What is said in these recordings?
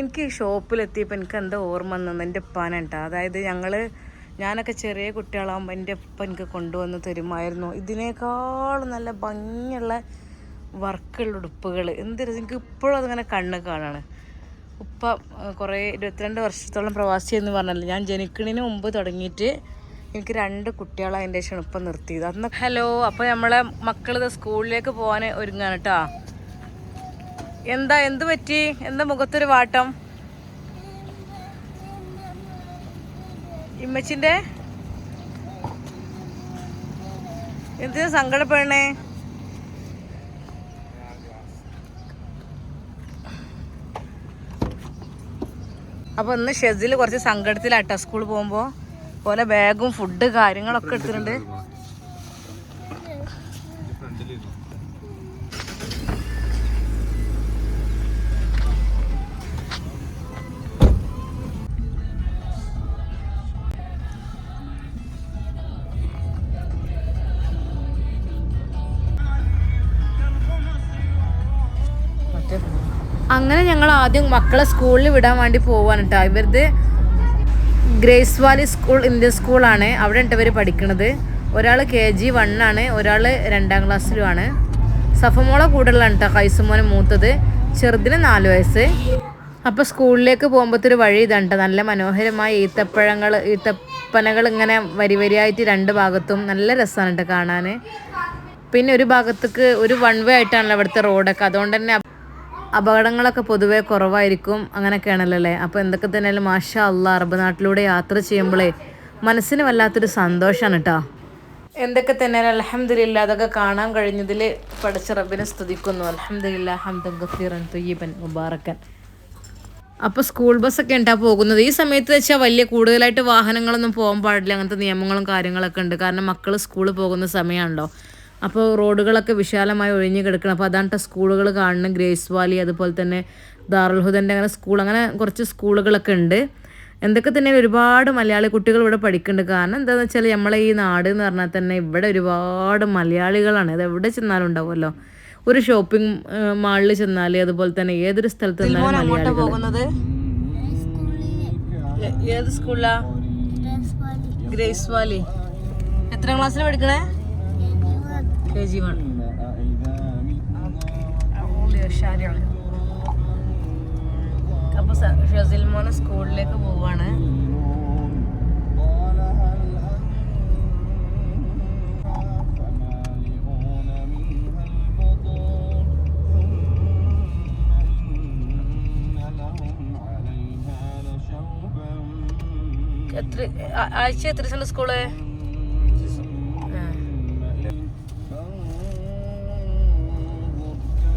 എനിക്ക് ഷോപ്പിലെത്തിയപ്പോൾ എനിക്ക് എന്താ ഓർമ്മ വന്നത്. എന്റെ ഉപ്പാനാട്ടോ. അതായത് ഞങ്ങൾ ഞാനൊക്കെ ചെറിയ കുട്ടികളാകുമ്പോൾ എന്റെ ഉപ്പ എനിക്ക് കൊണ്ടുവന്ന് തരുമായിരുന്നു. ഇതിനേക്കാൾ നല്ല ഭംഗിയുള്ള വർക്കുള്ള ഉടുപ്പുകൾ എന്ത് എനിക്ക് ഇപ്പോഴും അതിങ്ങനെ കണ്ണ് കാണാണ്. ഉപ്പ കുറേ ഇരുപത്തിരണ്ട് വർഷത്തോളം പ്രവാസി എന്ന് പറഞ്ഞല്ലോ. ഞാൻ ജനിക്കണതിന് മുമ്പ് തുടങ്ങിയിട്ട് എനിക്ക് രണ്ട് കുട്ടികളതിന്റെ ശേഷം ഉപ്പ നിർത്തിയത്. അന്ന് ഹലോ അപ്പോൾ നമ്മളെ മക്കൾ സ്കൂളിലേക്ക് പോകാൻ ഒരുങ്ങാണ് കേട്ടോ. എന്താ എന്ത് പറ്റി? എന്താ മുഖത്തൊരു വാട്ടം? ഇമ്മച്ചിന്റെ? എന്തിനാ സങ്കടപ്പെടണേ? അപ്പൊ ഇന്ന് ഷെസിൽ കുറച്ച് സങ്കടത്തിലാട്ടോ സ്കൂളിൽ പോകുമ്പോ. പോലെ ബാഗും ഫുഡ് കാര്യങ്ങളൊക്കെ എടുത്തിട്ടുണ്ട്. ആദ്യം മക്കളെ സ്കൂളിൽ വിടാൻ വേണ്ടി പോവാണ് കേട്ടോ ഇവരത് ഗ്രേസ് വാലി സ്കൂൾ ഇന്ത്യൻ സ്കൂളാണ്. അവിടെ ഉണ്ട് ഇവർ പഠിക്കണത്. ഒരാൾ കെ ജി വണ്ണാണ് ഒരാൾ രണ്ടാം ക്ലാസ്സിലുമാണ് സഫമോളെ കൂടുതലാണ് കേട്ടോ കൈസുമോനെ മൂത്തത്. ചെറുതിന് നാല് വയസ്സ്. അപ്പോൾ സ്കൂളിലേക്ക് പോകുമ്പോഴത്തൊരു വഴി ഇതാണ്. നല്ല മനോഹരമായ ഈത്തപ്പഴങ്ങൾ ഈത്തപ്പനകൾ ഇങ്ങനെ വരി വരിയായിട്ട് രണ്ട് ഭാഗത്തും നല്ല രസമാണ് കേട്ടോ കാണാൻ പിന്നെ ഒരു ഭാഗത്തേക്ക് ഒരു വൺ വേ ആയിട്ടാണല്ലോ ഇവിടുത്തെ റോഡൊക്കെ. അതുകൊണ്ട് തന്നെ അപകടങ്ങളൊക്കെ പൊതുവെ കുറവായിരിക്കും. അങ്ങനെയൊക്കെയാണല്ലോ അല്ലേ അപ്പോൾ എന്തൊക്കെ തന്നെയാലും മാഷാ അള്ളാ അറബ് നാട്ടിലൂടെ യാത്ര ചെയ്യുമ്പോഴേ മനസ്സിന് വല്ലാത്തൊരു സന്തോഷമാണ് കേട്ടോ എന്തൊക്കെ തന്നെയാലും അലഹമില്ല അതൊക്കെ കാണാൻ കഴിഞ്ഞതിൽ പഠിച്ച റബ്ബിനെ സ്തുതിക്കുന്നു. അലഹമില്ല ഹംദൻ ഗഫീറൻ തുയ്യബൻ മുബാറക്കൻ. അപ്പോൾ സ്കൂൾ ബസ്സൊക്കെ ഉണ്ടാ പോകുന്നത്. ഈ സമയത്ത് വെച്ചാൽ വലിയ കൂടുതലായിട്ട് വാഹനങ്ങളൊന്നും പോകാൻ പാടില്ല. അങ്ങനത്തെ നിയമങ്ങളും കാര്യങ്ങളൊക്കെ ഉണ്ട്. കാരണം മക്കൾ സ്കൂളിൽ പോകുന്ന സമയമാണല്ലോ അപ്പോൾ റോഡുകളൊക്കെ വിശാലമായി ഒഴിഞ്ഞു കിടക്കണം. അപ്പോൾ അതാണ് സ്കൂളുകൾ കാണണം ഗ്രേസ് വാലി അതുപോലെ തന്നെ ദാറുൽഹുദന്റെ അങ്ങനെ സ്കൂൾ അങ്ങനെ കുറച്ച് സ്കൂളുകളൊക്കെ ഉണ്ട്. എന്തൊക്കെ തന്നെ ഒരുപാട് മലയാളി കുട്ടികൾ ഇവിടെ പഠിക്കുന്നുണ്ട്. കാരണം എന്താണെന്ന് വെച്ചാൽ നമ്മളെ ഈ നാട് എന്ന് പറഞ്ഞാൽ തന്നെ ഇവിടെ ഒരുപാട് മലയാളികളാണ്. അത് എവിടെ ചെന്നാലും ഉണ്ടാവുമല്ലോ. ഒരു ഷോപ്പിംഗ് മാളിൽ ചെന്നാൽ അതുപോലെ തന്നെ ഏതൊരു സ്ഥലത്ത് ചെന്നാലും മലയാളികൾ പോകുന്നത്? ഏത് സ്കൂളിലാ? ഗ്രേസ് വാലി എത്ര ക്ലാസ്സിൽ പഠിക്കണേ? K G one. അപ്പൊ ഷസിൽ മോനെ സ്കൂളിലേക്ക് പോവാണ്. എത്ര ആഴ്ച എത്ര സ്കൂൾ?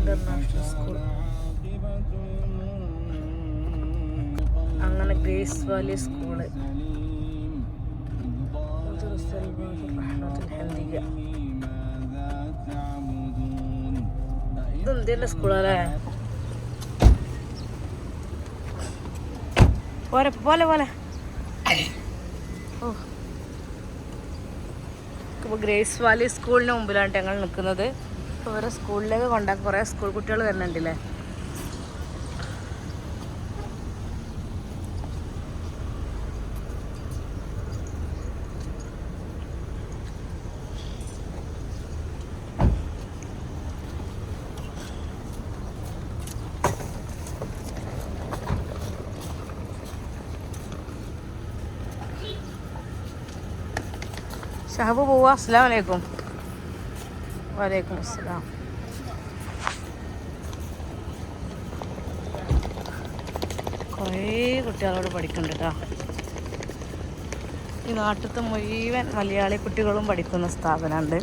ഇന്റർനാഷണൽ സ്കൂൾ അങ്ങനെ ഗ്രേസ് വാലി സ്കൂൾ. ഇത് ഇന്ത്യന്റെ സ്കൂളല്ലേ? പോരെ പോലെ പോലെ. ഓ. ഇപ്പോൾ ഗ്രേസ് വാലി സ്കൂളിന് മുമ്പിലാണ് ഞങ്ങൾ നിൽക്കുന്നത്. ഇവരെ സ്കൂളിലേക്ക് കൊണ്ടാക്കും കുറേ സ്കൂൾ കുട്ടികൾ വരുന്നുണ്ടല്ലേ? ഷഹബ് പോവാ. അസ്സാം വലൈക്കും വലൈക്കും അസ്സലാം. കുറേ കുട്ടികളോട് പഠിക്കുന്നുണ്ട് ഈ നാട്ടിലത്തെ മുഴുവൻ മലയാളി കുട്ടികളും പഠിക്കുന്ന സ്ഥാപനമുണ്ട്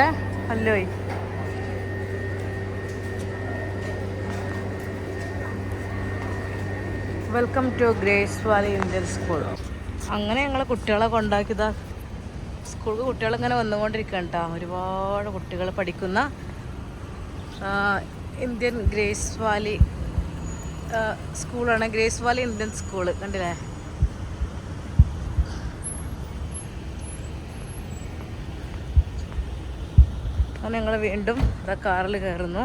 ഇവിടെ അല്ലോയ്. Welcome to Grace Valley Indian school അങ്ങനെ ഞങ്ങൾ കുട്ടികളെ കൊണ്ടാക്കിയതാ സ്കൂൾക്ക് കുട്ടികൾ ഇങ്ങനെ വന്നുകൊണ്ടിരിക്കുകയാണ് കേട്ടോ ഒരുപാട് കുട്ടികൾ പഠിക്കുന്ന ഇന്ത്യൻ ഗ്രേസ് വാലി സ്കൂളാണ് ഗ്രേസ് വാലി ഇന്ത്യൻ സ്കൂൾ കണ്ടില്ലേ? അങ്ങനെ ഞങ്ങൾ വീണ്ടും ഇതാ കാറിൽ കയറുന്നു.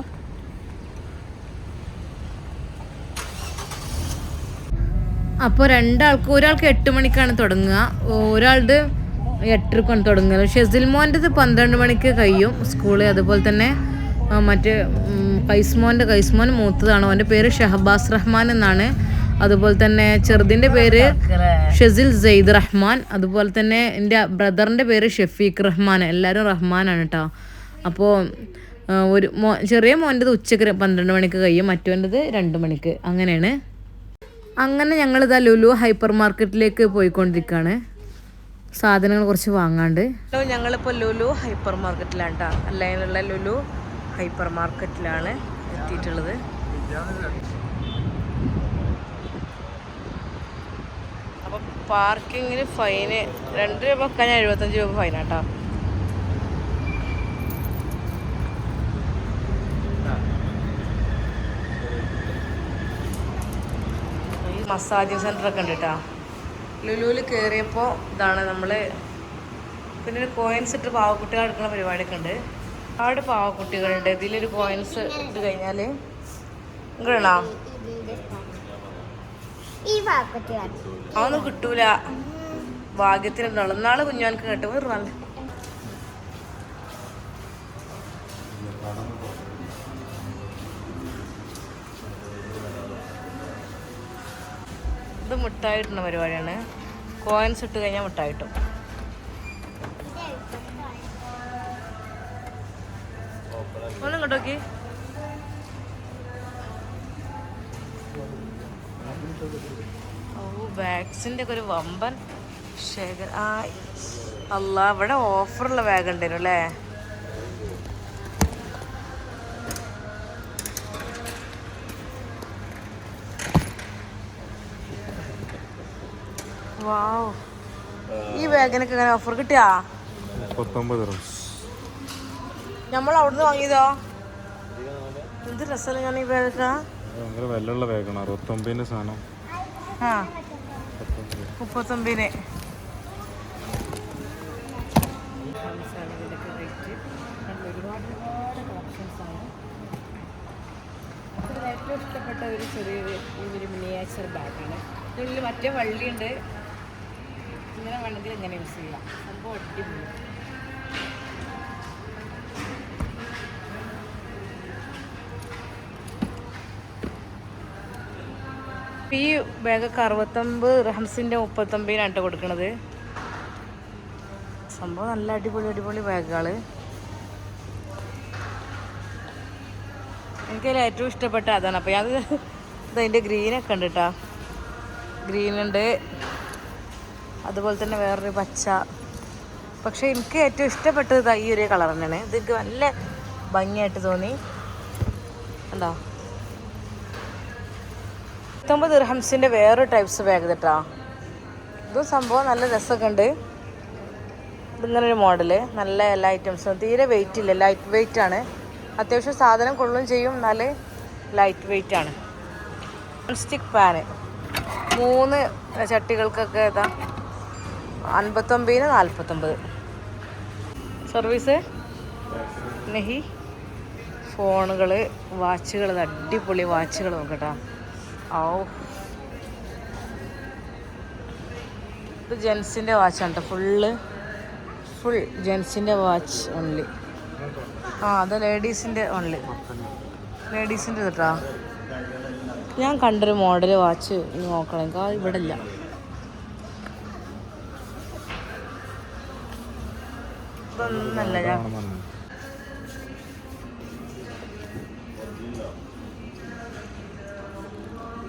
അപ്പോൾ രണ്ടാൾക്ക് ഒരാൾക്ക് എട്ട് മണിക്കാണ് തുടങ്ങുക. ഒരാളുടെ എട്ടരക്കാണ് തുടങ്ങുക. ഷെസിൽ മോന്റെത് പന്ത്രണ്ട് മണിക്ക് കഴിയും സ്കൂൾ. അതുപോലെ തന്നെ മറ്റേ കൈസ്മോന്റെ കൈസ്മോൻ മൂത്തതാണ്. അവന്റെ പേര് ഷഹബാസ് റഹ്മാൻ എന്നാണ്. അതുപോലെ തന്നെ ചെറുതിന്റെ പേര് ഷെസിൽ സെയ്ദ് റഹ്മാൻ. അതുപോലെ തന്നെ എന്റെ ബ്രദറിന്റെ പേര് ഷെഫീഖ് റഹ്മാൻ. എല്ലാവരും റഹ്മാനാണ് കേട്ടോ. അപ്പോൾ ഒരു മോ ചെറിയ മോന്റെത് ഉച്ചയ്ക്ക് പന്ത്രണ്ട് മണിക്ക് കഴിയും മറ്റോന്റെത് രണ്ട് മണിക്ക്. അങ്ങനെയാണ്. അങ്ങനെ ഞങ്ങളിതാ ലുലു ഹൈപ്പർ മാർക്കറ്റിലേക്ക് പോയിക്കൊണ്ടിരിക്കുകയാണ് സാധനങ്ങൾ കുറച്ച് വാങ്ങാണ്ട്. ഞങ്ങളിപ്പോൾ ലുലു ഹൈപ്പർ മാർക്കറ്റിലാണ് കേട്ടോ അല്ലെങ്കിലുള്ള ലുലു ഹൈപ്പർ മാർക്കറ്റിലാണ് എത്തിയിട്ടുള്ളത്. അപ്പോൾ പാർക്കിങ്ങിന് ഫൈന് രണ്ട് രൂപ വെക്കാൻ എഴുപത്തഞ്ച് രൂപ ഫൈനാട്ടോ. മസാജിങ് സെന്റർ ഒക്കെ ഉണ്ട് കേട്ടോ ലുലുവിൽ കയറിയപ്പോൾ ഇതാണ് നമ്മൾ പിന്നെ ഒരു കോയിൻസ് ഇട്ട് പാവക്കുട്ടികൾ എടുക്കുന്ന പരിപാടിയൊക്കെ ഉണ്ട്. ഒരുപാട് പാവക്കുട്ടികളുണ്ട്. ഇതിലൊരു കോയിൻസ് ഇട്ട് കഴിഞ്ഞാൽ ഇങ്ങനെയാണോ? അതൊന്നും കിട്ടൂല. ഭാഗ്യത്തിനുണ്ടാവും നാളെ കുഞ്ഞോനക്ക് കേട്ടോ വേറെ നല്ല ഇത് ഇട്ടുന്ന പരിപാടിയാണ്. കോയിൻസ് ഇട്ട് കഴിഞ്ഞാൽ മുട്ടായിട്ടും. ഒന്നും കേട്ടോക്കി ഓ വാക്സിന്റെ ഒരു വമ്പൻ ശേഖർ അല്ല ഇവിടെ ഓഫറുള്ള ബാഗ് ഉണ്ടായിരുന്നു അല്ലേ? ഈ വാഗനൊക്കെ ഇങ്ങനെ ഓഫർ കിട്ടിയാ? പത്തൊമ്പത് റംസ് നമ്മൾ അവിടുന്ന് വാങ്ങിയതോ എന്ത് രസമല്ല ഞാൻ ഈ ബാഗൊക്കെ ഭയങ്കര വെല്ലുള്ള ബാഗാണ് അറുപത്തൊമ്പതിന്റെ സാധനം. ആ. മുപ്പത്തൊമ്പതിന്. ഏറ്റവും ഇഷ്ടപ്പെട്ട ഒരു ചെറിയൊരു ഒരു മിനിയേച്ചർ ബാഗാണ് ഇതിനുള്ളിൽ മറ്റേ വള്ളിയുണ്ട്. ഇങ്ങനെ വേണമെങ്കിൽ എങ്ങനെ യൂസ് ചെയ്യാം. സംഭവം അടിപൊളി. ഈ ബാഗൊക്കെ അറുപത്തൊമ്പത് റഹംസിന്റെ മുപ്പത്തൊമ്പതിനാണ് കൊടുക്കണത്? സംഭവം നല്ല അടിപൊളി അടിപൊളി ബാഗുകൾ എനിക്കതിൽ ഏറ്റവും ഇഷ്ടപ്പെട്ട അതാണ്. അപ്പോൾ അത് അതിന്റെ ഗ്രീനൊക്കെ ഉണ്ട് കേട്ടോ ഗ്രീനുണ്ട് അതുപോലെ തന്നെ വേറൊരു പച്ച. പക്ഷേ എനിക്ക് ഏറ്റവും ഇഷ്ടപ്പെട്ടത് ഈ ഒരു കളർ തന്നെയാണ്. ഇത് എനിക്ക് നല്ല ഭംഗിയായിട്ട് തോന്നി. കണ്ടോ? പത്തൊമ്പത് ഇർഹംസിന്റെ വേറെ ടൈപ്സ് ബാഗ് കേട്ടോ. ഇതും സംഭവം നല്ല രസമൊക്കെ ഉണ്ട്. ഇതിങ്ങനെ ഒരു മോഡൽ നല്ല എല്ലാ ഐറ്റംസും തീരെ വെയിറ്റ് ഇല്ല. ലൈറ്റ് വെയിറ്റ് ആണ്. അത്യാവശ്യം സാധനം കൊള്ളും ചെയ്യും. നല്ല ലൈറ്റ് വെയിറ്റ് ആണ്. സ്റ്റിക്ക് പാന് മൂന്ന് ചട്ടികൾക്കൊക്കെ ഇതാ അൻപത്തൊമ്പതിന് നാൽപ്പത്തൊമ്പത്. സർവീസ്? നെഹി? ഫോണുകൾ വാച്ചുകൾ അടിപൊളി വാച്ചുകൾ നോക്കട്ടോ. ഓ ഇത് ജെൻസിന്റെ വാച്ചാണ് കേട്ടോ ഫുള്ള് ഫുൾ ജെൻസിന്റെ വാച്ച് ഓൺലി ആ അത് ലേഡീസിന്റെ ഓൺലി ലേഡീസിന്റെ കേട്ടോ ഞാൻ കണ്ടൊരു മോഡൽ വാച്ച് നോക്കണം. എനിക്ക് ഇവിടെ ഇല്ല. ഇതൊന്നല്ല ഞാൻ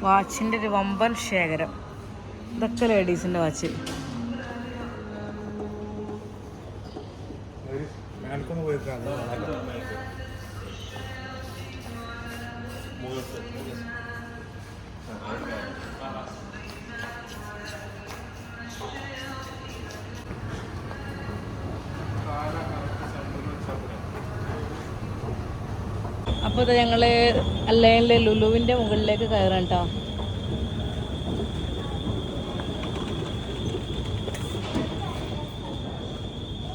വാച്ചിന്റെ ഒരു വമ്പൻ ശേഖരം. ഇതൊക്കെ ലേഡീസിന്റെ വാച്ച്. എനിക്കൊന്ന് പോയിട്ടാണ് അപ്പോൾ ഇത് ഞങ്ങൾ അല്ലയിലെ ലുലുവിന്റെ മുകളിലേക്ക് കയറാം കേട്ടോ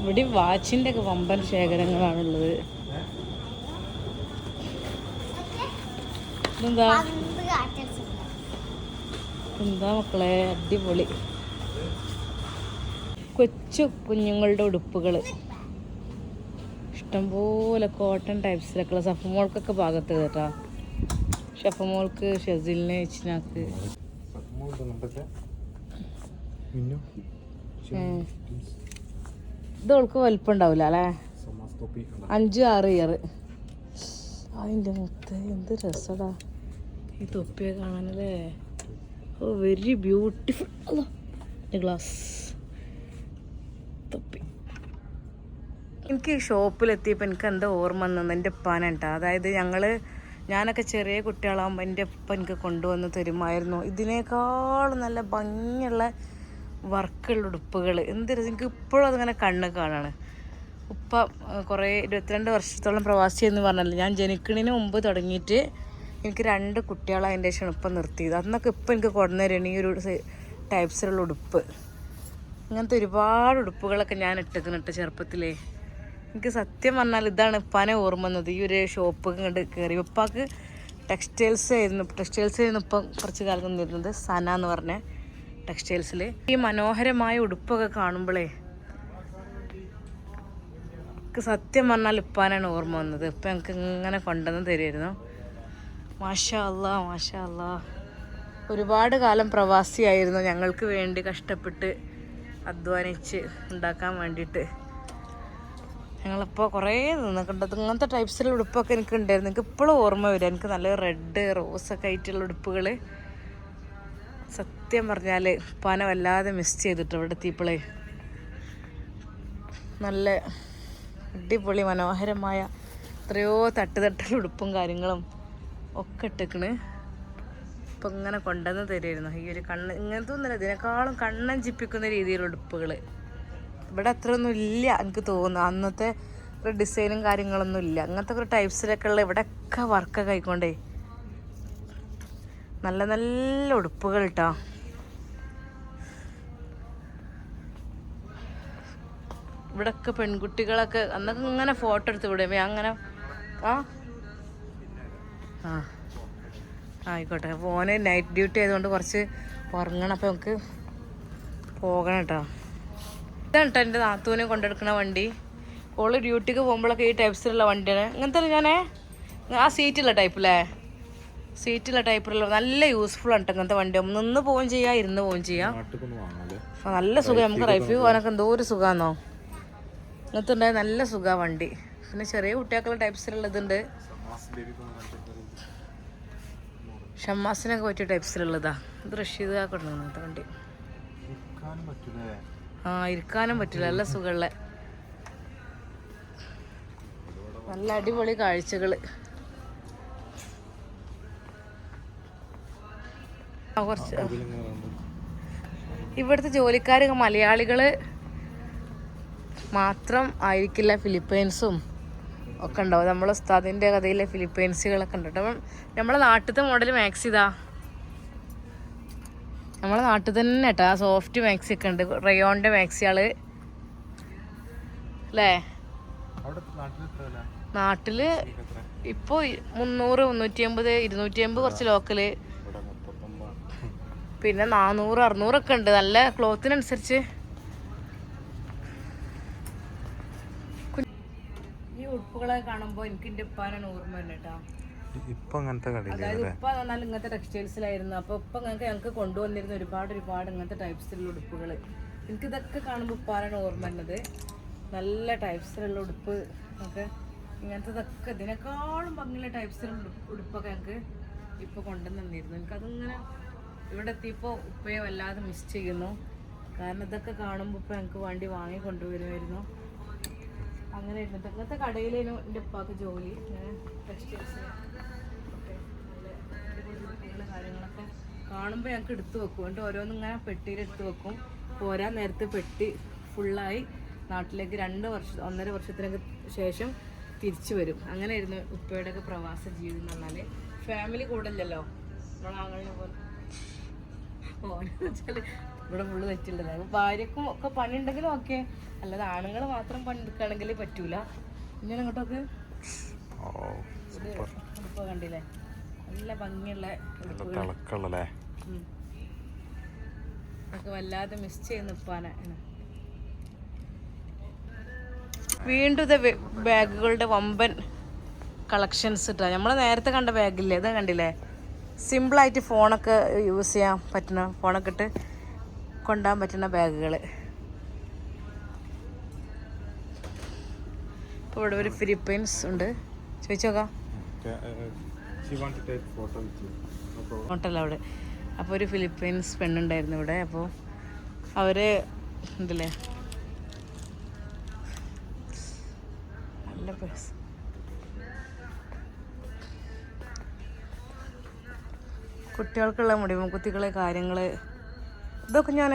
ഇവിടെ വാച്ചിന്റെ ഒക്കെ വമ്പൻ ശേഖരങ്ങളാണുള്ളത്. എന്താ എന്താ മക്കളെ? അടിപൊളി. കൊച്ചു കുഞ്ഞുങ്ങളുടെ ഉടുപ്പുകൾ ഇഷ്ടംപോലെ കോട്ടൺ ടൈപ്സിലൊക്കെയുള്ള സഫമോൾക്കൊക്കെ ഭാഗത്ത് കേട്ടോ. ഷഫമോൾക്ക് ഷെസിലിനെ ഇച്ചിനാക്ക്. ഇതോൾക്ക് ഇത് ഓൾക്ക് വലിപ്പം ഉണ്ടാവില്ല അല്ലേ? അഞ്ച് ആറ് ഇയർ അതിന്റെ മുത്ത് എന്ത് രസടാ. ഈ തൊപ്പിയെ കാണാനല്ലേ? ഓ വെരി ബ്യൂട്ടിഫുൾ ഗ്ലാസ് എനിക്ക് ഷോപ്പിലെത്തിയപ്പോൾ എനിക്ക് എന്താ ഓർമ്മ വന്നത്. എന്റെ ഉപ്പാനാട്ടോ അതായത് ഞങ്ങൾ ഞാനൊക്കെ ചെറിയ കുട്ടികളാകുമ്പോൾ എന്റെ ഉപ്പ എനിക്ക് കൊണ്ടുവന്ന് തരുമായിരുന്നു. ഇതിനേക്കാളും നല്ല ഭംഗിയുള്ള വർക്കുള്ള ഉടുപ്പുകൾ എന്ത് എനിക്ക് ഇപ്പോഴും അതിങ്ങനെ കണ്ണ് കാണാണ്. ഉപ്പ കുറേ ഇരുപത്തിരണ്ട് വർഷത്തോളം പ്രവാസി എന്ന് പറഞ്ഞല്ലോ. ഞാൻ ജനിക്കണതിന് മുമ്പ് തുടങ്ങിയിട്ട് എനിക്ക് രണ്ട് കുട്ടികളതിന്റെ ശേഷം ഇപ്പം നിർത്തിയത്. അന്നൊക്കെ ഇപ്പം എനിക്ക് കൊണ്ടുവരണം ഈ ഒരു ടൈപ്സിലുള്ള ഉടുപ്പ്. ഇങ്ങനത്തെ ഒരുപാട് ഉടുപ്പുകളൊക്കെ ഞാൻ ഇട്ടിട്ട് ചെറുപ്പത്തിലേ. എനിക്ക് സത്യം പറഞ്ഞാൽ ഇതാണ് ഇപ്പാനെ ഓർമ്മ വന്നത്. ഈ ഒരു ഷോപ്പ് കണ്ട് കയറി ഉപ്പാക്ക് ടെക്സ്റ്റൈൽസ് ആയിരുന്നു. ടെക്സ്റ്റൈൽസ് ആയിരുന്നു ഇപ്പം കുറച്ച് കാലം നിന്നിരുന്നത് സന എന്ന് പറഞ്ഞ ടെക്സ്റ്റൈൽസിൽ ഈ മനോഹരമായ ഉടുപ്പൊക്കെ കാണുമ്പോഴേ എനിക്ക് സത്യം പറഞ്ഞാൽ ഇപ്പാനാണ് ഓർമ്മ വന്നത്. ഇപ്പം ഞങ്ങൾക്ക് ഇങ്ങനെ കൊണ്ടുവന്ന് തരുമായിരുന്നു മാഷാ അല്ലാ മാഷാ ഒരുപാട് കാലം പ്രവാസിയായിരുന്നു. ഞങ്ങൾക്ക് വേണ്ടി കഷ്ടപ്പെട്ട് അധ്വാനിച്ച് ഉണ്ടാക്കാൻ വേണ്ടിയിട്ട്. ഞങ്ങളിപ്പോൾ കുറേ നിന്നിട്ടുണ്ട് ഇങ്ങനത്തെ ടൈപ്സിലുള്ള ഉടുപ്പൊക്കെ എനിക്ക് ഉണ്ടായിരുന്നു. എനിക്ക് ഇപ്പോഴും ഓർമ്മ വരിക എനിക്ക് നല്ല റെഡ് റോസൊക്കെ ആയിട്ടുള്ള ഉടുപ്പുകൾ സത്യം പറഞ്ഞാൽ പന വല്ലാതെ മിസ് ചെയ്തിട്ട് ഇവിടെ എത്തിയപ്പോഴേ നല്ല അടിപൊളി മനോഹരമായ എത്രയോ തട്ട് തട്ടുള്ള ഉടുപ്പും കാര്യങ്ങളും ഒക്കെ ഇട്ടേക്കണ്. ഇപ്പം ഇങ്ങനെ കൊണ്ടുവന്ന് തരുമായിരുന്നു ഈ ഒരു കണ്ണ് ഇങ്ങനത്തെ ഒന്നുമില്ല. ഇതിനേക്കാളും കണ്ണഞ്ചിപ്പിക്കുന്ന രീതിയിലുള്ള ഉടുപ്പുകൾ ഇവിടെ അത്രയൊന്നും ഇല്ല എനിക്ക് തോന്നുന്നു. അന്നത്തെ ഒരു ഡിസൈനും കാര്യങ്ങളൊന്നും ഇല്ല. അങ്ങനത്തെ ഒരു ടൈപ്സിലൊക്കെ ഉള്ള ഇവിടെയൊക്കെ വർക്കൊക്കെ ആയിക്കൊണ്ടേ. നല്ല നല്ല ഉടുപ്പുകൾ കേട്ടോ ഇവിടൊക്കെ പെൺകുട്ടികളൊക്കെ അന്നൊക്കെ ഇങ്ങനെ ഫോട്ടോ എടുത്ത് വിടുമേ അങ്ങനെ ആ. ആ. ആയിക്കോട്ടെ. ഫോന് നൈറ്റ് ഡ്യൂട്ടി ആയതുകൊണ്ട് കുറച്ച് ഉറങ്ങണം. അപ്പോൾ നമുക്ക് പോകണം കേട്ടോ ഇതാണ് കേട്ടോ എന്റെ നാത്തൂനെ കൊണ്ടെടുക്കുന്ന വണ്ടി. ഓൾ ഡ്യൂട്ടിക്ക് പോകുമ്പോഴൊക്കെ ഈ ടൈപ്സിലുള്ള വണ്ടിയാണ്. ഇങ്ങനത്തെ ഞാനേ ആ സീറ്റുള്ള ടൈപ്പില്ലേ? സീറ്റുള്ള ടൈപ്പിലുള്ള നല്ല യൂസ്ഫുൾ ആണ് കേട്ടോ ഇങ്ങനത്തെ വണ്ടി. നിന്ന് പോവുകയും ചെയ്യാം ഇരുന്ന് പോവുകയും ചെയ്യാം. നല്ല സുഖം. നമുക്ക് റൈഫ് പോകാനൊക്കെ എന്തോ ഒരു സുഖമാണോ ഇങ്ങനത്തെ ഉണ്ടായ നല്ല സുഖമാണ് വണ്ടി. പിന്നെ ചെറിയ കുട്ടികൾക്കുള്ള ടൈപ്സിലുള്ള ഇതുണ്ട്. ഷമ്മാസിനൊക്കെ പറ്റിയ ടൈപ്സിലുള്ളതാ. ഇത് റഷീദ് കൊണ്ടു ഇങ്ങനത്തെ വണ്ടി ആ ഇരിക്കാനും പറ്റില്ല. നല്ല സുഖമുള്ള നല്ല അടിപൊളി വന്നു. ഇവിടുത്തെ ജോലിക്കാർ മലയാളികൾ മാത്രം ആയിരിക്കില്ല ഫിലിപ്പൈൻസും ഒക്കെ ഉണ്ടാവും. നമ്മളെ ഉസ്താദിന്റെ കഥയിലെ ഫിലിപ്പൈൻസുകളൊക്കെ ഉണ്ട്. കേട്ടോ അപ്പം നമ്മളെ നാട്ടിലത്തെ മോഡൽ മാക്സ് ഇതാ. നമ്മളെ നാട്ടിൽ തന്നെ കേട്ടോ ആ സോഫ്റ്റ് മാക്സി ഒക്കെ ഉണ്ട്. റയോണിന്റെ മാക്സികൾ അല്ലേ നാട്ടിൽ ഇപ്പൊ ഇപ്പോൾ മുന്നൂറ് മുന്നൂറ്റി അമ്പത് ഇരുന്നൂറ്റി അമ്പത് കുറച്ച് ലോക്കൽ പിന്നെ നാനൂറ് അറുന്നൂറൊക്കെ ഉണ്ട്. നല്ല ക്ലോത്തിനനുസരിച്ച് ഈ ഉടുപ്പുകളെ കാണുമ്പോൾ എനിക്ക് എന്റെ ഉപ്പാനാണ് ഓർമ്മ തന്നെ കേട്ടോ ഇപ്പൊ അങ്ങനത്തെ കടയില്ലേ അതായത് പറഞ്ഞാൽ ഇങ്ങനത്തെ ടെക്സ്റ്റൈൽസിലായിരുന്നു അപ്പൊ ഇപ്പൊ ഞങ്ങൾക്ക് ഞങ്ങൾക്ക് കൊണ്ടുവന്നിരുന്ന ഒരുപാട് ഒരുപാട് ഇങ്ങനത്തെ ടൈപ്സിലുള്ള ഉടുപ്പുകൾ എനിക്ക് ഇതൊക്കെ കാണുമ്പോൾ ഉപ്പാരാണ് ഓർമ്മ വന്നത് നല്ല ടൈപ്സിലുള്ള ഉടുപ്പ് ഒക്കെ. ഇങ്ങനത്തതൊക്കെ ഇതിനേക്കാളും ഭംഗിയുള്ള ടൈപ്സിലുള്ള ഉടുപ്പ് ഉടുപ്പൊക്കെ ഞങ്ങൾക്ക് ഇപ്പൊ കൊണ്ടുവന്നിരുന്നു. എനിക്കതിങ്ങനെ ഇവിടെ എത്തിയപ്പോൾ ഉപ്പയെ വല്ലാതെ മിസ് ചെയ്യുന്നു. കാരണം ഇതൊക്കെ കാണുമ്പോൾ ഇപ്പൊ ഞങ്ങൾക്ക് വണ്ടി വാങ്ങി കൊണ്ടുവരുമായിരുന്നു. അങ്ങനെ ഇരുന്നിട്ട് ഇങ്ങനത്തെ കടയിലേനു എന്റെ ഉപ്പാക്ക് ജോലി ടെക്സ്റ്റൈൽസ് കാണുമ്പോൾ ഞങ്ങൾക്ക് എടുത്തു വെക്കും. എന്നിട്ട് ഓരോന്നും ഇങ്ങനെ പെട്ടിയിൽ എടുത്തു വെക്കും. പോരാൻ നേരത്തെ പെട്ടി ഫുള്ളായി നാട്ടിലേക്ക് രണ്ട് വർഷം ഒന്നര വർഷത്തിനൊക്കെ ശേഷം തിരിച്ചു വരും. അങ്ങനെയായിരുന്നു ഉപ്പയുടെയൊക്കെ പ്രവാസ ജീവിതം എന്ന് പറഞ്ഞാൽ. ഫാമിലി കൂടല്ലല്ലോ നമ്മളാങ്ങളിനെ പോലെ. ഓനെന്ന് ഇവിടെ ഫുള്ള് തെറ്റുള്ളത് അപ്പൊ ഭാര്യക്കും ഒക്കെ പണി ഉണ്ടെങ്കിലും ഓക്കെ. അല്ലാതെ ആണുങ്ങൾ മാത്രം പണി എടുക്കുകയാണെങ്കിൽ പറ്റൂല. ഇങ്ങനെ അങ്ങോട്ടൊക്കെ? കണ്ടില്ലേ? നല്ല ഭംഗിയുള്ള തിളക്കമുള്ളല്ലേ. ഒക്കെ വല്ലാതെ മിസ് ചെയ്ത് ഉപ്പാനെ വീണ്ടും ബാഗുകളുടെ വമ്പൻ കളക്ഷൻസ് ഇട്ടാ. നമ്മൾ നേരത്തെ കണ്ട ബാഗില്ലേ? ഇത് കണ്ടില്ലേ? സിമ്പിളായിട്ട് ഫോണൊക്കെ യൂസ് ചെയ്യാൻ പറ്റുന്ന ഫോണൊക്കെ ഇട്ട് കൊണ്ടുപോകാൻ പറ്റുന്ന ബാഗുകൾ ഇപ്പോൾ ഇവിടെ ഒരു ഫിലിപ്പീൻസ് ഉണ്ട്. ചോദിച്ചു നോക്കാം. ഫോട്ടോ വിത്ത് ഹോട്ടൽ അവിടെ. അപ്പോൾ ഒരു ഫിലിപ്പീൻസ് പെണ്ണുണ്ടായിരുന്നു ഇവിടെ. അപ്പോൾ അവർ എന്തല്ലേ? നല്ല പേഴ്സ് കുട്ടികൾക്കുള്ള മുടിമുക്കുത്തികളെ കാര്യങ്ങൾ ഇതൊക്കെ ഞാൻ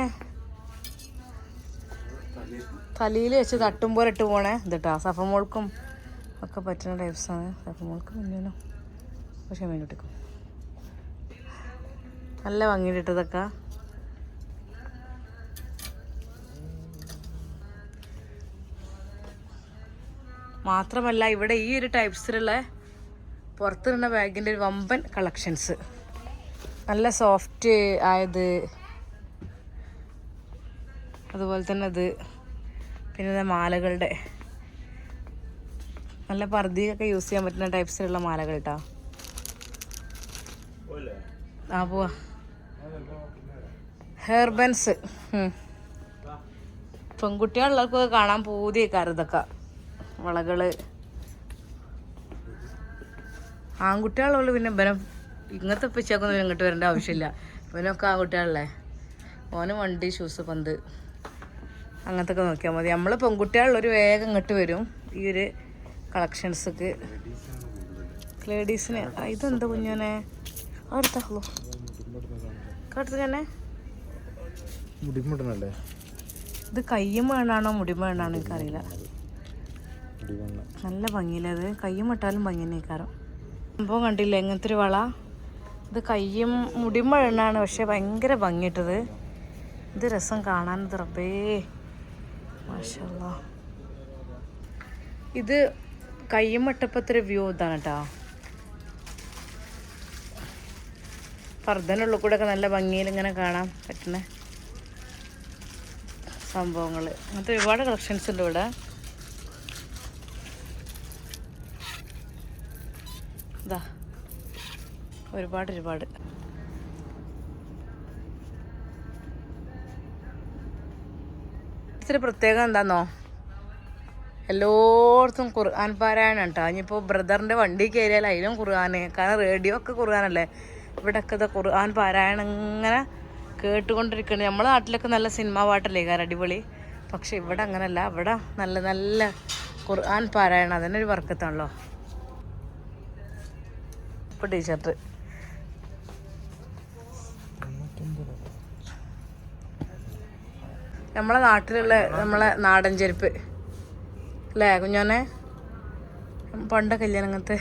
തലയിൽ വെച്ച് തട്ടുമ്പോൾ ഇട്ട് പോണേ. ഇതിട്ടാ സഫമോൾക്കും ഒക്കെ പറ്റുന്ന ടൈപ്സാണ് സഫമോൾക്ക് മുന്നേനോ പക്ഷേ വേണ്ടിക്കും നല്ല ഭംഗിയിട്ട് ഇതൊക്കെ. മാത്രമല്ല ഇവിടെ ഈ ഒരു ടൈപ്സിലുള്ള പുറത്തുനിന്ന ബാഗിന്റെ ഒരു വമ്പൻ കളക്ഷൻസ്. നല്ല സോഫ്റ്റ് ആയത് അതുപോലെ തന്നെ അത് പിന്നെ മാലകളുടെ. നല്ല പർദ്ദിയൊക്കെ യൂസ് ചെയ്യാൻ പറ്റുന്ന ടൈപ്സിലുള്ള മാലകൾ കേട്ടോ. ആ പോവാ. ഹെയർ ബൻസ് പെൺകുട്ടികളുള്ളവർക്ക് കാണാൻ പൂതിയേക്കാറ് ഇതൊക്കെ. വളകൾ. ആൺകുട്ടികളുള്ള പിന്നെ ഇവനം ഇങ്ങനത്തെ പിച്ചക്കൊന്നും ഇങ്ങോട്ട് വരേണ്ട ആവശ്യമില്ല. ഇവനൊക്കെ ആൺകുട്ടികളല്ലേ. ഓന് വണ്ടി ഷൂസ് പന്ത്. അങ്ങനത്തെ ഒക്കെ നോക്കിയാൽ മതി നമ്മൾ പെൺകുട്ടികളുള്ളൊരു വേഗം ഇങ്ങോട്ട് വരും. ഈ ഒരു കളക്ഷൻസൊക്കെ ലേഡീസിന് ഇതെന്താ കുഞ്ഞോനെ അടുത്തോ കടുത്ത് തന്നെ? മുടിമുടനല്ലേ ഇത് കയ്യും വേണാണോ മുടിമ വേണാണോ എനിക്കറിയില്ല. അറിയില്ല നല്ല ഭംഗിയില്ല അത് കയ്യും ഇട്ടാലും ഭംഗി സംഭവം കണ്ടില്ല? എങ്ങനത്തെ ഒരു വള. ഇത് കയ്യും മുടിമ എണ്ണാണ് പക്ഷെ ഭയങ്കര ഭംഗിയിട്ടത് ഇത് രസം കാണാൻ തുറപ്പേ റബ്ബേ മാഷല്ലാ ഇത് കയ്യും ഇട്ടപ്പത്തൊരു വ്യൂ ഇതാണ് കേട്ടോ പർദ്ദനുള്ളിൽ കൂടെ ഒക്കെ നല്ല ഭംഗിയിൽ ഇങ്ങനെ കാണാൻ പറ്റുന്ന സംഭവങ്ങൾ അങ്ങനത്തെ ഒരുപാട് കളക്ഷൻസ് ഉണ്ട് ഇവിടെ. ഇതാ ഒരുപാട് ഒരുപാട്. ഇത്തിരി പ്രത്യേകം എന്താന്നോ? എല്ലായിടത്തും ഖുർആൻ പാരായണം കേട്ടോ ഇനിയിപ്പോൾ ബ്രദറിന്റെ വണ്ടി കയറിയാൽ അതിലും ഖുർആൻ കാരണം റേഡിയോ ഒക്കെ ഖുർആനല്ലേ? ഇവിടെയൊക്കെ ഇത് ഖുർആൻ പാരായണം ഇങ്ങനെ കേട്ടുകൊണ്ടിരിക്കുന്നത് നമ്മളെ നാട്ടിലൊക്കെ നല്ല സിനിമ പാട്ടല്ലേ കാരണം അടിപൊളി. പക്ഷെ ഇവിടെ അങ്ങനല്ല. ഇവിടെ നല്ല നല്ല ഖുർആൻ പാരായണം. അതന്നെ ഒരു വർക്കത്താണല്ലോ. ഇപ്പം ടീഷർട്ട് നമ്മളെ നാട്ടിലുള്ള നമ്മളെ നാടൻ ചെരുപ്പ്. അല്ലേ കുഞ്ഞോനെ? പണ്ട കല്യാണം അങ്ങനത്തെ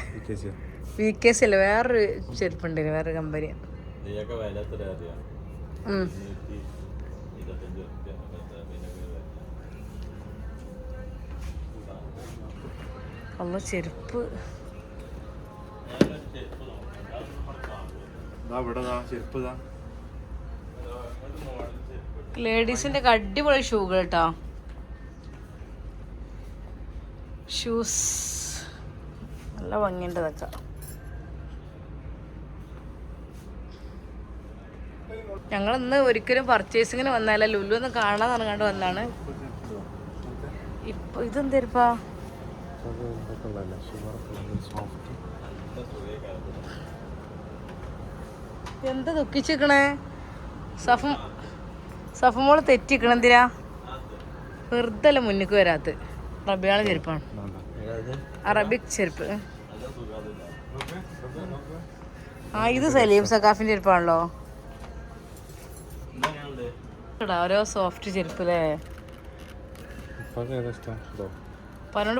വി കെ സി അല്ലേ വേറൊരു ചെരുപ്പുണ്ട് വേറൊരു കമ്പനി. അല്ല ചെരുപ്പ്. ലേഡീസിന്റെ ഒക്കെ അടിപൊളി ഷൂകൾ കേട്ടോ. ഷൂസ് നല്ല ഇതൊക്കെ ഞങ്ങൾ ഇന്ന് ഒരിക്കലും പർച്ചേസിങ്ങിന് വന്നാല ലുലു ഒന്ന് കാണാൻ ഇറങ്ങാണ്ട് വന്നാണ്. ഇപ്പൊ ഇതെന്തേരിപ്പാ എന്താ ദുഃഖിച്ചിക്കണേ സഫം സഫമോൾ തെറ്റിക്കണ എന്തിനാ? വെറുതെ അല്ല മുന്നിക്ക് വരാത്ത. റബിയാളെ ചെരുപ്പാണ്. അറബിക് ചെരുപ്പ്. ആ ഇത് സലീം സഖാഫിന്റെ ചെരുപ്പാണല്ലോ. ഓരോ സോഫ്റ്റ് ചെരുപ്പല്ലേ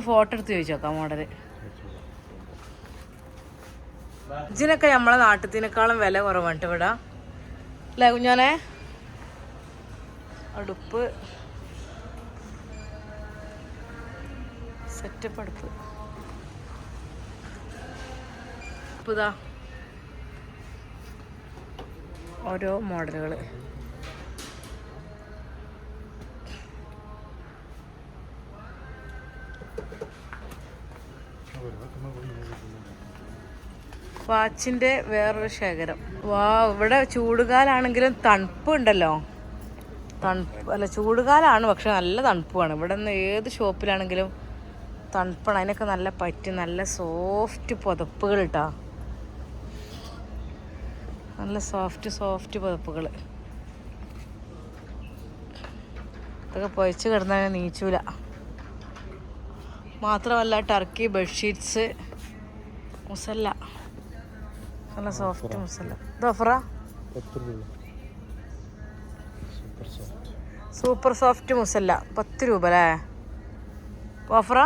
ഫോട്ടോ എടുത്ത് ചോദിച്ചോക്കാം മോഡൽ. ഇതിനൊക്കെ നമ്മളെ നാട്ടിനേക്കാളും വില കുറവാണ് ട്ടോ ഇവിടെ. അല്ലേ കുഞ്ഞോനെ? അടുപ്പ്. സെറ്റപ്പ് അടുപ്പ്. അടുപ്പ് ഇതാ. ഓരോ മോഡലുകൾ വാച്ചിന്റെ വേറൊരു ശേഖരം. വാ ഇവിടെ ചൂടുകാലാണെങ്കിലും തണുപ്പ് ഉണ്ടല്ലോ തണുപ്പ് അല്ല ചൂടുകാലാണ് പക്ഷെ നല്ല തണുപ്പാണ് ഇവിടെ നിന്ന് ഏത് ഷോപ്പിലാണെങ്കിലും തണുപ്പാണ്. അതിനൊക്കെ നല്ല പറ്റി നല്ല സോഫ്റ്റ് പുതപ്പുകൾ ഇട്ടാ നല്ല സോഫ്റ്റ് സോഫ്റ്റ് പുതപ്പുകൾ. ഇതൊക്കെ പൊയച്ച് കിടന്നാൽ നീച്ചൂല. മാത്രമല്ല ടർക്കി ബെഡ്ഷീറ്റ്സ് മുസല്ല. നല്ല സോഫ്റ്റ് ഇത് ഓഫറാ രൂപ സൂപ്പർ സോഫ്റ്റ് മുസല്ല പത്ത് രൂപ അല്ലേ ഓഫറ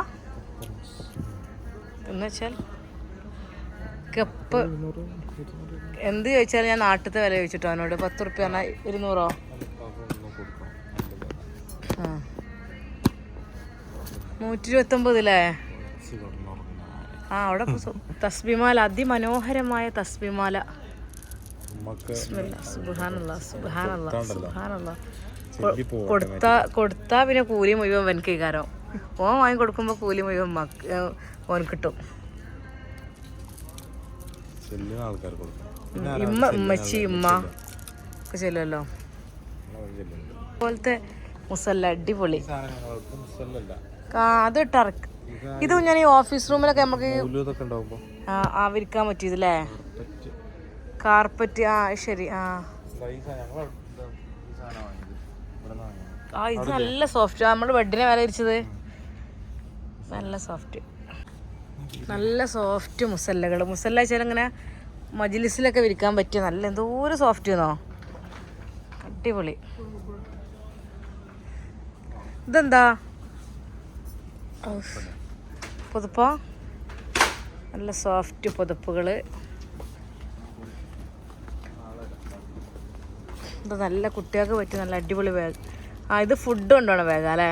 എന്നുവെച്ചാൽ കപ്പ് എന്ത് ചോദിച്ചാൽ ഞാൻ നാട്ടിലത്തെ വില ചോദിച്ചിട്ടോ അവനോട്. പത്ത് റുപ്യ പറഞ്ഞാൽ ഇരുന്നൂറോ? നൂറ്റി കുറച്ച് കിടന്നുറങ്ങാൻ ആ അവിടെ തസ്ബിമാല അതിമനോഹരമായ തസ്ബിമാല. കൊടുത്താ കൊടുത്താ പിന്നെ കൂലി മുഴുവൻ വനക്ക് കൈകാരം ഓൻ വാങ്ങി കൊടുക്കുമ്പോ കൂലി മുഴുവൻ ഓൻ കിട്ടും. ഇമ്മ ഉമ്മച്ചി ഉമ്മ ഒക്കെ ചെല്ലുമല്ലോ അതുപോലത്തെ മുസല്ല അടിപൊളി. അത് ടർക്ക് ഇത് ഞാൻ ഈ ഓഫീസ് റൂമിലൊക്കെ നമുക്ക് ആവിരിക്കാൻ പറ്റിയതല്ലേ പറ്റ് കാർപ്പറ്റ് ആ ശരി ആ. ആ ഇത് നല്ല സോഫ്റ്റ് നമ്മുടെ ബെഡിനെ വില ഇരിച്ചത്. നല്ല സോഫ്റ്റ് നല്ല സോഫ്റ്റ് മുസല്ലകൾ മുസല്ല വെച്ചാൽ ഇങ്ങനെ മജിലിസിലൊക്കെ വിരിക്കാൻ പറ്റിയ നല്ല എന്തോരം സോഫ്റ്റ് എന്നോ അടിപൊളി. ഇതെന്താ. പുതപ്പോ. നല്ല സോഫ്റ്റ് പുതപ്പുകൾ. ഇത് നല്ല കുട്ടികൾക്ക് പറ്റിയ നല്ല അടിപൊളി ബാഗ് ആ ഇത് ഫുഡ് കൊണ്ടുപോകണം വേഗ അല്ലേ?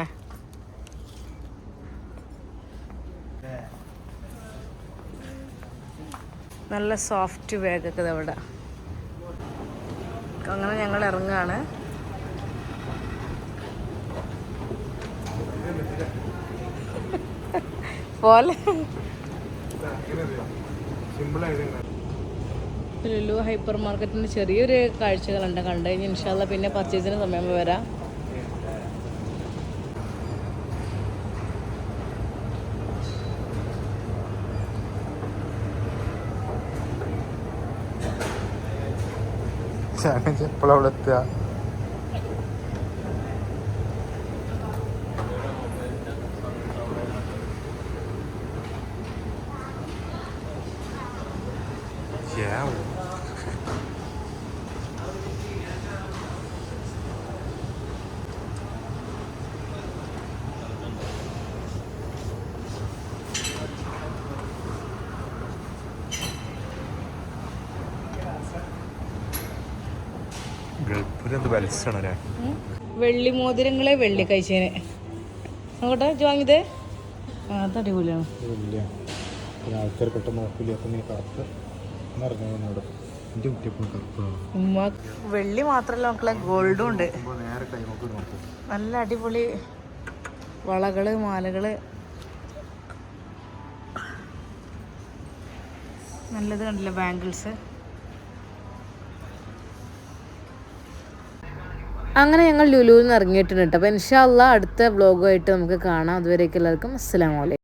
നല്ല സോഫ്റ്റ് ബാഗൊക്കെ ഇത് അവിടെ അങ്ങനെ ഞങ്ങൾ ഇറങ്ങുകയാണ്. പോലെ. ലുലു ഹൈപ്പർ മാർക്കറ്റിന്റെ ചെറിയൊരു കാഴ്ചകളുണ്ട്. കണ്ടു കഴിഞ്ഞാൽ ഇൻഷാല്ല പിന്നെ പർച്ചേസിന് സമയം വരാം എപ്പോഴാണ് എപ്പോഴവിടെ എത്തുക? വെള്ളി മോതിരങ്ങളെ വെള്ളി കഴിച്ചേന്. നോക്കട്ടെ ഇജ്ജ് വാങ്ങിയത്? ആ അത് അടിപൊളിയാണ് ആൾക്കാർ പെട്ടെന്ന് നോക്കില്ല അപ്പം നീ എന്റെ കറുപ്പാണ് വെള്ളി മാത്രമല്ല മക്കളെ ഗോൾഡും ഉണ്ട്. നല്ല അടിപൊളി വളകൾ മാലകൾ. നല്ലത് കണ്ടില്ല ബാംഗിൾസ്? അങ്ങനെ ഞങ്ങൾ ലുലുവിൽ നിന്ന് ഇറങ്ങിയിട്ടുണ്ട് കേട്ടോ. അപ്പോൾ ഇൻഷാല്ല അടുത്ത വ്ളോഗുമായിട്ട് നമുക്ക് കാണാം. അതുവരേക്കും എല്ലാവർക്കും അസ്സലാമലൈക്കും